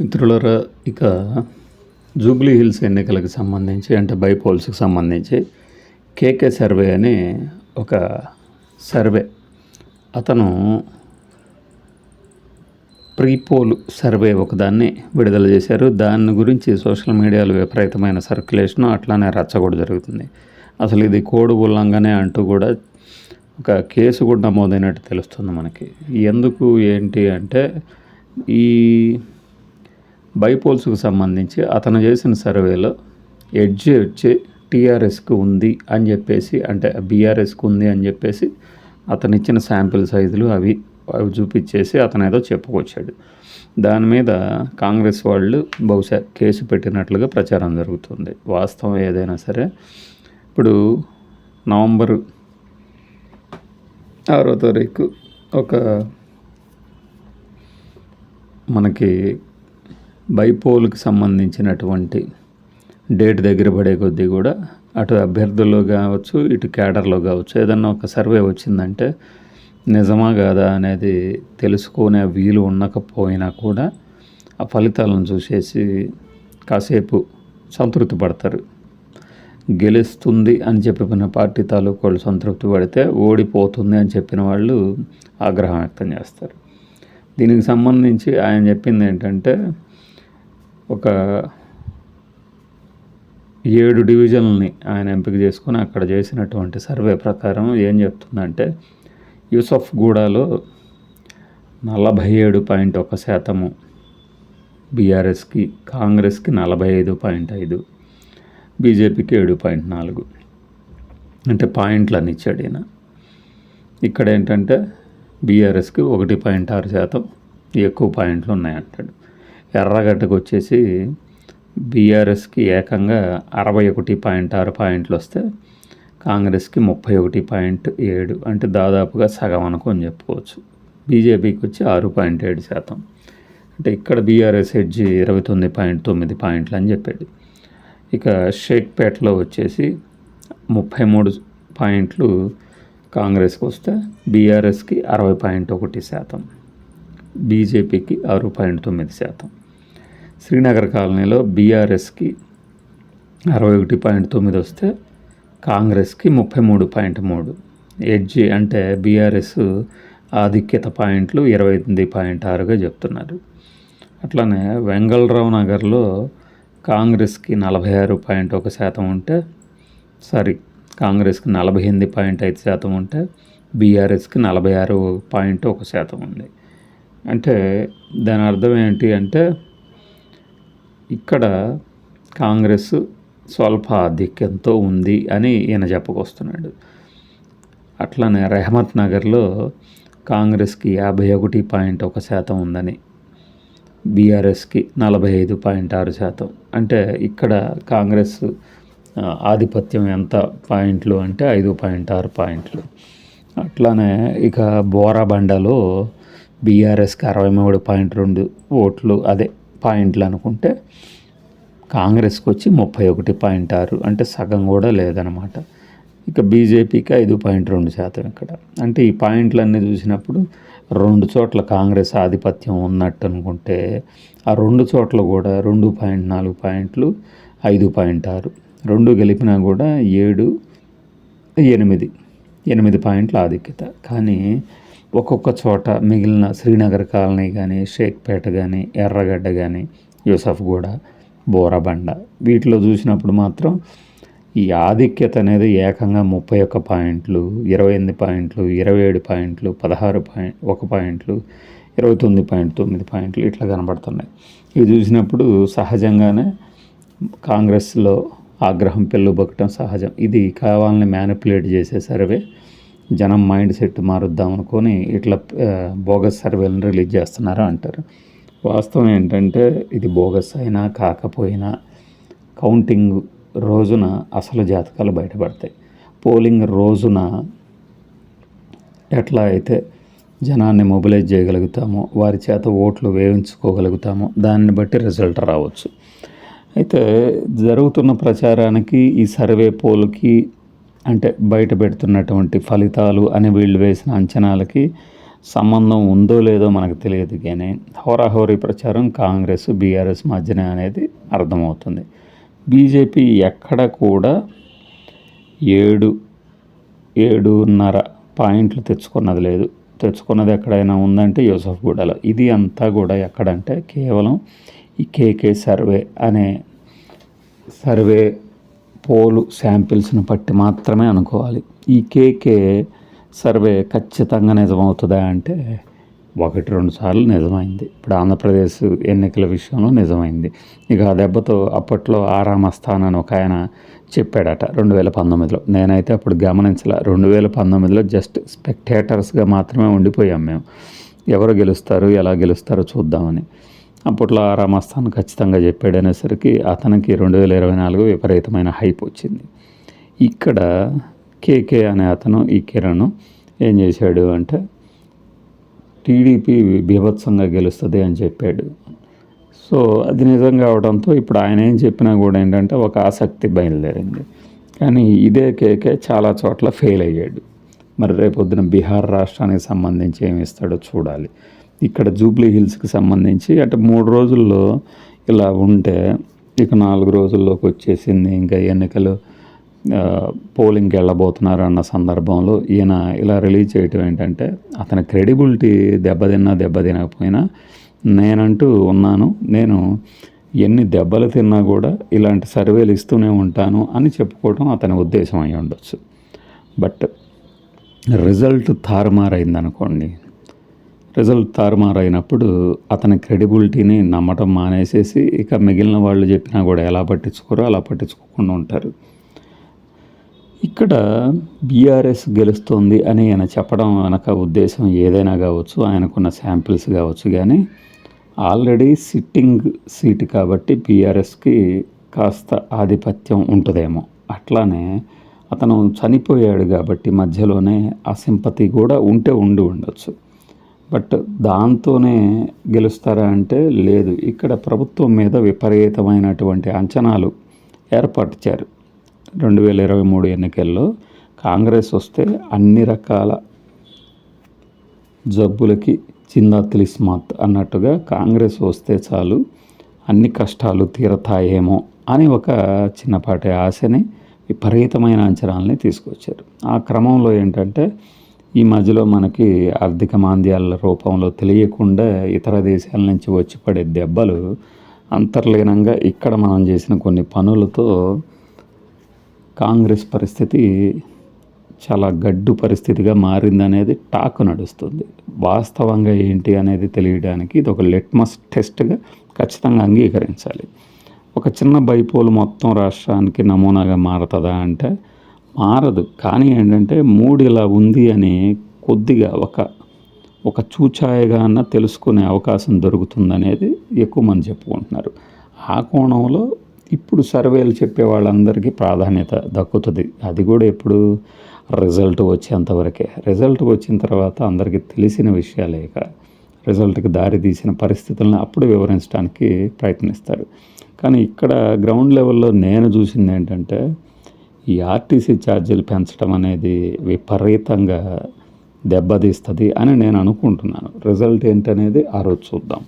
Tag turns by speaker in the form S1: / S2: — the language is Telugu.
S1: మిత్రులరా ఇక జూబ్లీ హిల్స్ ఎన్నికలకు సంబంధించి అంటే బైపోల్స్కి సంబంధించి కేకే సర్వే అని ఒక సర్వే. అతను ప్రీపోల్ సర్వే ఒకదాన్ని విడుదల చేశారు. దాని గురించి సోషల్ మీడియాలో విపరీతమైన సర్క్యులేషన్ అట్లానే రచ్చ కూడా జరుగుతుంది. అసలు ఇది కోడ్ ఉల్లంఘనే అంటూ కూడా ఒక కేసు కూడా నమోదైనట్టు తెలుస్తుంది మనకి. ఎందుకు ఏంటి అంటే ఈ బైపోల్స్కు సంబంధించి అతను చేసిన సర్వేలో ఎడ్జ్ వచ్చి టీఆర్ఎస్కి ఉంది అని చెప్పేసి అంటే బీఆర్ఎస్కి ఉంది అని చెప్పేసి అతను ఇచ్చిన శాంపిల్ సైజులు అవి అవి చూపించేసి అతను ఏదో చెప్పుకొచ్చాడు. దాని మీద కాంగ్రెస్ వాళ్ళు బహుశా కేసు పెట్టినట్లుగా ప్రచారం జరుగుతుంది. వాస్తవం ఏదైనా సరే ఇప్పుడు నవంబర్ ఆరో తారీఖు ఒక మనకి బైపోల్కి సంబంధించినటువంటి డేట్ దగ్గర పడే కొద్దీ కూడా అటు అభ్యర్థుల్లో కావచ్చు ఇటు క్యాడర్లో కావచ్చు ఏదన్నా ఒక సర్వే వచ్చిందంటే నిజమా కాదా అనేది తెలుసుకునే వీలు ఉండకపోయినా కూడా ఆ ఫలితాలను చూసేసి కాసేపు సంతృప్తి పడతారు. గెలుస్తుంది అని చెప్పిన పార్టీ తాలూకు వాళ్ళు సంతృప్తి పడితే ఓడిపోతుంది అని చెప్పిన వాళ్ళు ఆగ్రహం వ్యక్తం చేస్తారు. దీనికి సంబంధించి ఆయన చెప్పింది ఏంటంటే ఒక ఏడు డివిజన్లని ఆయన ఎంపిక చేసుకుని అక్కడ చేసినటువంటి సర్వే ప్రకారం ఏం చెప్తుందంటే యూసఫ్ గూడాలో నలభై ఏడు పాయింట్ ఒక శాతము బీఆర్ఎస్కి కాంగ్రెస్కి నలభై ఐదు పాయింట్ ఐదు బీజేపీకి ఏడు పాయింట్ నాలుగు. అంటే పాయింట్లు అని ఇచ్చాడు ఈయన ఇక్కడ ఏంటంటే బీఆర్ఎస్కి ఒకటి పాయింట్ ఆరు శాతం ఎక్కువ పాయింట్లు ఉన్నాయంటాడు. ఎర్రగడ్డకు వచ్చేసి బీఆర్ఎస్కి ఏకంగా అరవై ఒకటి పాయింట్ ఆరు పాయింట్లు వస్తే కాంగ్రెస్కి ముప్పై ఒకటి పాయింట్ ఏడు అంటే దాదాపుగా సగం అనుకొని చెప్పుకోవచ్చు. బీజేపీకి వచ్చి ఆరు పాయింట్ ఏడు శాతం. అంటే ఇక్కడ బీఆర్ఎస్ హెడ్జి ఇరవై తొమ్మిది పాయింట్ తొమ్మిది పాయింట్లు అని చెప్పాడు ఇక షేక్పేటలో వచ్చేసి ముప్పై మూడు పాయింట్లు కాంగ్రెస్కి వస్తే బీఆర్ఎస్కి అరవై పాయింట్ ఒకటి శాతం. బీజేపీకి ఆరు పాయింట్ తొమ్మిది శాతం. శ్రీనగర్ కాలనీలో బీఆర్ఎస్కి అరవై ఒకటి పాయింట్ తొమ్మిది వస్తే కాంగ్రెస్కి ముప్పై మూడు పాయింట్ మూడు. ఎడ్జి అంటే బీఆర్ఎస్ ఆధిక్యత పాయింట్లు ఇరవై ఎనిమిది పాయింట్ ఆరుగా చెప్తున్నారు. అట్లానే వెంగళరావు నగర్లో కాంగ్రెస్కి నలభై ఆరు పాయింట్ ఒక శాతం ఉంటే సారీ కాంగ్రెస్కి నలభై ఎనిమిది పాయింట్ ఐదు శాతం ఉంటే బీఆర్ఎస్కి నలభై ఆరు పాయింట్ ఒక శాతం ఉంది. అంటే దాని అర్థం ఏంటి అంటే ఇక్కడ కాంగ్రెస్ స్వల్ప ఆధిక్యంతో ఉంది అని ఈయన చెప్పుకొస్తున్నాడు. అట్లానే రెహమత్ నగర్లో కాంగ్రెస్కి యాభై ఒకటి పాయింట్ ఒక శాతం ఉందని బీఆర్ఎస్కి నలభై ఐదు పాయింట్ ఆరు శాతం. అంటే ఇక్కడ కాంగ్రెస్ ఆధిపత్యం ఎంత పాయింట్లు అంటే ఐదు పాయింట్ ఆరు పాయింట్లు. అట్లానే ఇక బోరాబండలో బీఆర్ఎస్కి అరవై మూడు పాయింట్ రెండు ఓట్లు అదే పాయింట్లు అనుకుంటే కాంగ్రెస్కి వచ్చి ముప్పై ఒకటి పాయింట్ ఆరు అంటే సగం కూడా లేదనమాట ఇక బీజేపీకి ఐదు పాయింట్ రెండు శాతం ఇక్కడ. అంటే ఈ పాయింట్లన్నీ చూసినప్పుడు రెండు చోట్ల కాంగ్రెస్ ఆధిపత్యం ఉన్నట్టు అనుకుంటే ఆ రెండు చోట్ల కూడా రెండు పాయింట్ నాలుగు పాయింట్లు ఐదు పాయింట్ ఆరు. రెండు గెలిపినా కూడా ఏడు ఎనిమిది ఎనిమిది పాయింట్ల ఆధిక్యత. కానీ ఒక్కొక్క చోట మిగిలిన శ్రీనగర్ కాలనీ కానీ షేక్పేట కానీ ఎర్రగడ్డ కానీ యూసఫ్గూడ బోరబండ వీటిలో చూసినప్పుడు మాత్రం ఈ ఆధిక్యత అనేది ఏకంగా ముప్పై ఒక్క పాయింట్లు ఇరవై ఎనిమిది పాయింట్లు ఇరవై ఏడు పాయింట్లు పదహారు పాయింట్ ఒక పాయింట్లు ఇరవై తొమ్మిది పాయింట్ తొమ్మిది పాయింట్లు ఇట్లా కనబడుతున్నాయి. ఇవి చూసినప్పుడు సహజంగానే కాంగ్రెస్లో ఆగ్రహం పెళ్ళుబొక్కటం సహజం. ఇది కావాలని మ్యానిపులేట్ చేసే సర్వే. జనం మైండ్ సెట్ మారుద్దాం అనుకొని ఇట్లా బోగస్ సర్వేలను రిలీజ్ చేస్తున్నారు అంటారు. వాస్తవం ఏంటంటే ఇది బోగస్ అయినా కాకపోయినా కౌంటింగ్ రోజున అసలు జాతకాలు బయటపడతాయి. పోలింగ్ రోజున ఎట్లా అయితే జనాన్ని మొబిలైజ్ చేయగలుగుతామో వారి చేత ఓట్లు వేయించుకోగలుగుతామో దాన్ని బట్టి రిజల్ట్ రావచ్చు. అయితే జరుగుతున్న ప్రచారానికి ఈ సర్వే పోల్కి అంటే బయట పెడుతున్నటువంటి ఫలితాలు అని వీళ్ళు వేసిన అంచనాలకి సంబంధం ఉందో లేదో మనకు తెలియదు కానీ హోరాహోరీ ప్రచారం కాంగ్రెస్ బీఆర్ఎస్ మధ్యనే అనేది అర్థమవుతుంది. బీజేపీ ఎక్కడ కూడా ఏడు ఏడున్నర పాయింట్లు తెచ్చుకున్నది లేదు. తెచ్చుకున్నది ఎక్కడైనా ఉందంటే యూసఫ్గూడలో ఇది అంతా కూడా ఎక్కడంటే కేవలం ఈ కేకే సర్వే అనే సర్వే పోలు శాంపిల్స్ని బట్టి మాత్రమే అనుకోవాలి. ఈ కేకే సర్వే ఖచ్చితంగా నిజమవుతుందా అంటే ఒకటి రెండు సార్లు నిజమైంది. ఇప్పుడు ఆంధ్రప్రదేశ్ ఎన్నికల విషయంలో నిజమైంది. ఇక ఆ దెబ్బతో అప్పట్లో ఆరామస్థాన్ అని ఒక ఆయన చెప్పాడట రెండు వేల పంతొమ్మిదిలో. నేనైతే అప్పుడు గమనించలే. రెండు వేల పంతొమ్మిదిలో జస్ట్ స్పెక్టేటర్స్గా మాత్రమే ఉండిపోయాం మేము. ఎవరు గెలుస్తారు ఎలా గెలుస్తారో చూద్దామని. అప్పట్లో ఆరామస్థాన్ ఖచ్చితంగా చెప్పాడనేసరికి అతనికి రెండు వేల ఇరవై నాలుగు విపరీతమైన హైప్ వచ్చింది. ఇక్కడ కేకే అనే అతను ఈ కిరణ్ ఏం చేశాడు అంటే టీడీపీ బీభత్సంగా గెలుస్తుంది అని చెప్పాడు. సో అది నిజం కావడంతో ఇప్పుడు ఆయన ఏం చెప్పినా కూడా ఏంటంటే ఒక ఆసక్తి బయలుదేరింది. కానీ ఇదే కేకే చాలా చోట్ల ఫెయిల్ అయ్యాడు. మరి రేపొద్దున బీహార్ రాష్ట్రానికి సంబంధించి ఏమి ఇస్తాడో చూడాలి. ఇక్కడ జూబ్లీ హిల్స్కి సంబంధించి అటు మూడు రోజుల్లో ఇలా ఉంటే ఇక నాలుగు రోజుల్లోకి వచ్చేసింది. ఇంకా ఎన్నికలు పోలింగ్కి వెళ్ళబోతున్నారు అన్న సందర్భంలో ఈయన ఇలా రిలీజ్ చేయటం ఏంటంటే అతని క్రెడిబిలిటీ దెబ్బతిన్నా దెబ్బతినకపోయినా నేనంటూ ఉన్నాను నేను ఎన్ని దెబ్బలు తిన్నా కూడా ఇలాంటి సర్వేలు ఇస్తూనే ఉంటాను అని చెప్పుకోవడం అతని ఉద్దేశం అయి ఉండొచ్చు బట్ రిజల్ట్ తారుమారైంది అనుకోండి రిజల్ట్ తారుమారైనప్పుడు అతని క్రెడిబిలిటీని నమ్మటం మానేసేసి ఇక మిగిలిన వాళ్ళు చెప్పినా కూడా ఎలా పట్టించుకోరో అలా పట్టించుకోకుండా ఉంటారు. ఇక్కడ బీఆర్ఎస్ గెలుస్తుంది అని ఆయన చెప్పడం వెనక ఉద్దేశం ఏదైనా కావచ్చు ఆయనకున్న శాంపిల్స్ కావచ్చు కానీ ఆల్రెడీ సిట్టింగ్ సీట్ కాబట్టి బీఆర్ఎస్కి కాస్త ఆధిపత్యం ఉంటుందేమో. అట్లానే అతను చనిపోయాడు కాబట్టి మధ్యలోనే ఆ సింపతి కూడా ఉంటే ఉండి ఉండొచ్చు. బట్ దాంతోనే గెలుస్తారా అంటే లేదు. ఇక్కడ ప్రభుత్వం మీద విపరీతమైనటువంటి అంచనాలు ఏర్పరిచారు రెండు వేల ఇరవై మూడు ఎన్నికల్లో కాంగ్రెస్ వస్తే అన్ని రకాల జబ్బులకి చిందా తిలిస్మాత్ అన్నట్టుగా కాంగ్రెస్ వస్తే చాలు అన్ని కష్టాలు తీరతాయేమో అని ఒక చిన్నపాటి ఆశని విపరీతమైన అంచనాలని తీసుకొచ్చారు. ఆ క్రమంలో ఏంటంటే ఈ మధ్యలో మనకి ఆర్థిక మాంద్యాల రూపంలో తెలియకుండా ఇతర దేశాల నుంచి వచ్చి పడే దెబ్బలు అంతర్లీనంగా ఇక్కడ మనం చేసిన కొన్ని పనులతో కాంగ్రెస్ పరిస్థితి చాలా గడ్డు పరిస్థితిగా మారిందనేది టాక్ నడుస్తుంది. వాస్తవంగా ఏంటి అనేది తెలియడానికి ఇది ఒక లిట్మస్ టెస్ట్గా ఖచ్చితంగా అంగీకరించాలి. ఒక చిన్న బైపోలు మొత్తం రాష్ట్రానికి నమూనాగా మారుతుందా అంటే మారదు. కానీ ఏంటంటే మూడు ఇలా ఉంది అని కొద్దిగా ఒక ఒక చూచాయగా అన్న తెలుసుకునే అవకాశం దొరుకుతుందనేది ఎక్కువ మంది చెప్పుకుంటున్నారు. ఆ కోణంలో ఇప్పుడు సర్వేలు చెప్పే వాళ్ళందరికీ ప్రాధాన్యత దక్కుతుంది. అది కూడా ఎప్పుడు రిజల్ట్ వచ్చేంతవరకే రిజల్ట్ వచ్చిన తర్వాత అందరికీ తెలిసిన విషయాలే రిజల్ట్కి దారి తీసిన పరిస్థితులను అప్పుడు వివరించడానికి ప్రయత్నిస్తారు. కానీ ఇక్కడ గ్రౌండ్ లెవెల్లో నేను చూసింది ఏంటంటే ఈ ఆర్టీసీ ఛార్జీలు పెంచడం అనేది విపరీతంగా దెబ్బతీస్తుంది అని నేను అనుకుంటున్నాను. రిజల్ట్ ఏంటనేది ఆ రోజు చూద్దాం.